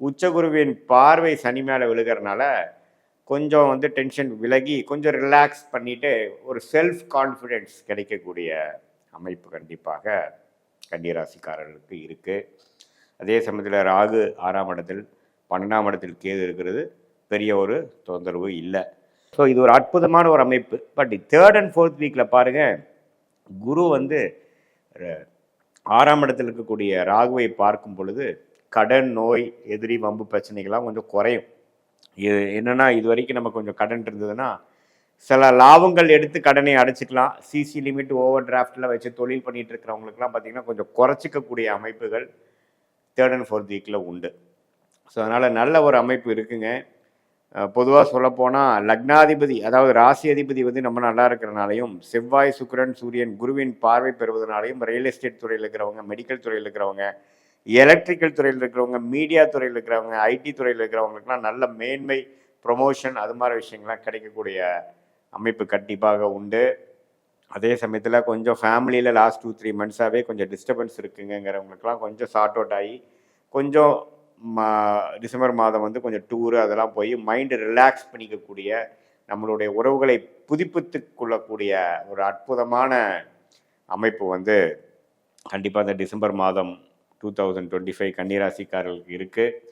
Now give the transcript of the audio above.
உச்சகுருவின் பார்வை சனி மேலே விழுகிறனால கொஞ்சம் வந்து டென்ஷன் விலகி கொஞ்சம் ரிலாக்ஸ் பண்ணிட்டு ஒரு செல்ஃப் கான்ஃபிடென்ஸ் கிடைக்கக்கூடிய அமைப்பு கண்டிப்பாக கன்னிராசிக்காரர்களுக்கு இருக்குது அதே சமயத்தில் ராகு ஆறாம் இடத்தில் பன்னெண்டாம் இடத்தில் கேது இருக்கிறது. பெரிய ஒரு தொந்தரவு இல்லை. ஸோ இது ஒரு அற்புதமான ஒரு அமைப்பு. பட் தேர்ட் அண்ட் ஃபோர்த் வீக்கில் பாருங்கள் குரு வந்து ஆறாம் இடத்தில் இருக்கக்கூடிய ராகுவை பார்க்கும் பொழுது கடன் நோய் எதிரி வம்பு பிரச்சனைகள்லாம் கொஞ்சம் குறையும். இது என்னென்னா இது வரைக்கும் நம்ம கொஞ்சம் கடன் இருந்ததுன்னா சில லாபங்கள் எடுத்து கடனை அடைச்சிக்கலாம். சிசி லிமிட் ஓவர் டிராஃப்டில் வச்சு தொழில் பண்ணிட்டு இருக்கிறவங்களுக்குலாம் பார்த்தீங்கன்னா கொஞ்சம் குறைச்சிக்கக்கூடிய அமைப்புகள் தேர்ட் அண்ட் ஃபோர்த் வீக்கில் உண்டு. ஸோ அதனால் நல்ல ஒரு அமைப்பு இருக்குங்க. பொதுவாக சொல்லப்போனால் லக்னாதிபதி அதாவது ராசி அதிபதி வந்து நம்ம நல்லா இருக்கிறனாலையும் செவ்வாய் சுக்கிரன் சூரியன் குருவின் பார்வை பெறுவதனாலையும் ரியல் எஸ்டேட் துறையில் இருக்கிறவங்க மெடிக்கல் துறையில் இருக்கிறவங்க எலக்ட்ரிக்கல் துறையில் இருக்கிறவங்க மீடியா துறையில் இருக்கிறவங்க ஐடி துறையில் இருக்கிறவங்களுக்குலாம் நல்ல மேன்மை ப்ரொமோஷன் அது மாதிரி விஷயங்கள்லாம் கிடைக்கக்கூடிய அமைப்பு கண்டிப்பாக உண்டு. அதே சமயத்தில் கொஞ்சம் ஃபேமிலியில் லாஸ்ட் டூ த்ரீ மந்த்ஸாகவே கொஞ்சம் டிஸ்டர்பன்ஸ் இருக்குங்கிறவங்களுக்குலாம் கொஞ்சம் சார்ட் அவுட் ஆகி கொஞ்சம் மா டிசம்பர் மாதம் வந்து கொஞ்சம் டூரு அதெல்லாம் போய் மைண்டு ரிலாக்ஸ் பண்ணிக்கக்கூடிய நம்மளுடைய உறவுகளை புதுப்பித்து கொள்ளக்கூடிய ஒரு அற்புதமான அமைப்பு வந்து கண்டிப்பாக இந்த டிசம்பர் மாதம் டூ தௌசண்ட் டுவெண்ட்டி ஃபைவ் கன்னிராசிக்காரர்களுக்கு இருக்குது